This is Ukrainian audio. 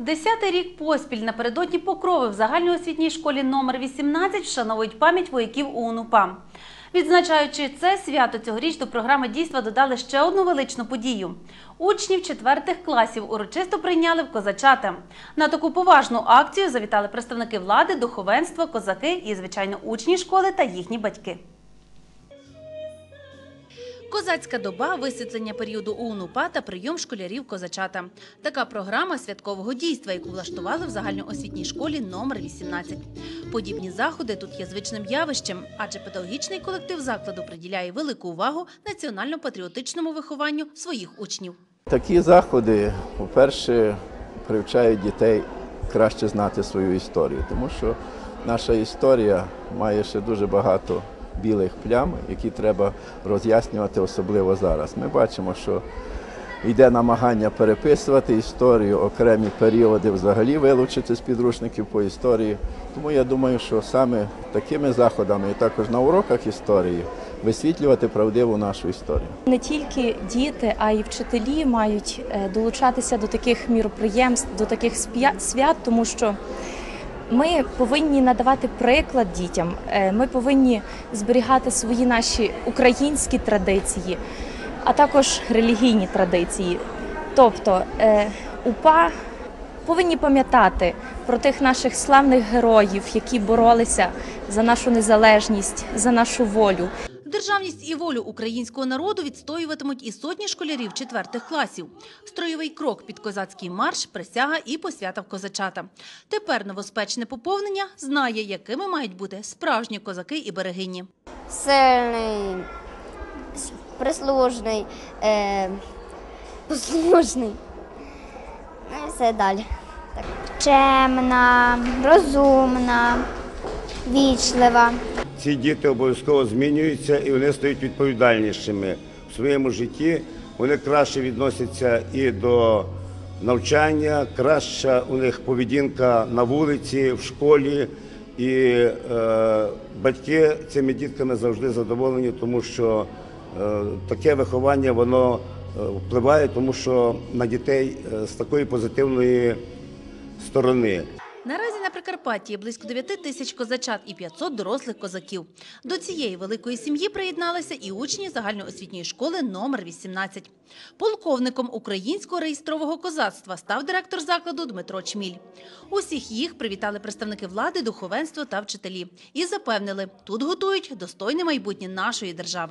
Десятий рік поспіль напередодні покрови в загальноосвітній школі номер 18 вшановують пам'ять вояків УНУПА. Відзначаючи це свято цьогоріч до програми дійства додали ще одну величну подію. Учнів четвертих класів урочисто прийняли в козачата. На таку поважну акцію завітали представники влади, духовенства, козаки і, звичайно, учні школи та їхні батьки. Козацька доба, висвітлення періоду УНУПА та прийом школярів козачата. Така програма святкового дійства, яку влаштували в загальноосвітній школі номер 18. Подібні заходи тут є звичним явищем, адже педагогічний колектив закладу приділяє велику увагу національно-патріотичному вихованню своїх учнів. Такі заходи, по-перше, привчають дітей краще знати свою історію, тому що наша історія має ще дуже багато білих плям, які треба роз'яснювати, особливо зараз. Ми бачимо, що йде намагання переписувати історію, окремі періоди взагалі вилучити з підручників по історії. Тому я думаю, що саме такими заходами, і також на уроках історії, висвітлювати правдиву нашу історію. Не тільки діти, а й вчителі мають е, долучатися до таких міроприємств, до таких свят, тому що ми повинні надавати приклад дітям. е, Ми повинні зберігати свої наші українські традиції, а також релігійні традиції. Тобто е, УПА повинні пам'ятати про тих наших славних героїв, які боролися за нашу незалежність, за нашу волю. Державність і волю українського народу відстоюватимуть і сотні школярів четвертих класів. Строєвий крок під козацький марш, присяга і посвята в козачата. Тепер новоспечне поповнення знає, якими мають бути справжні козаки і берегині. сильний, прислужний, е, послужний. Ну і все далі. Так. Чемна, розумна, вічлива. Ці діти обов'язково змінюються і вони стають відповідальнішими в своєму житті. Вони краще відносяться і до навчання, краща у них поведінка на вулиці, в школі. І е, батьки цими дітками завжди задоволені, тому що е, таке виховання воно е, впливає, тому що на дітей е, з такої позитивної сторони. Наразі на Прикарпатті є близько 9 тисяч козачат і 500 дорослих козаків. До цієї великої сім'ї приєдналися і учні загальноосвітньої школи номер 18. Полковником українського реєстрового козацтва став директор закладу Дмитро Чміль. Усіх їх привітали представники влади, духовенства та вчителі і запевнили, тут готують достойне майбутнє нашої держави.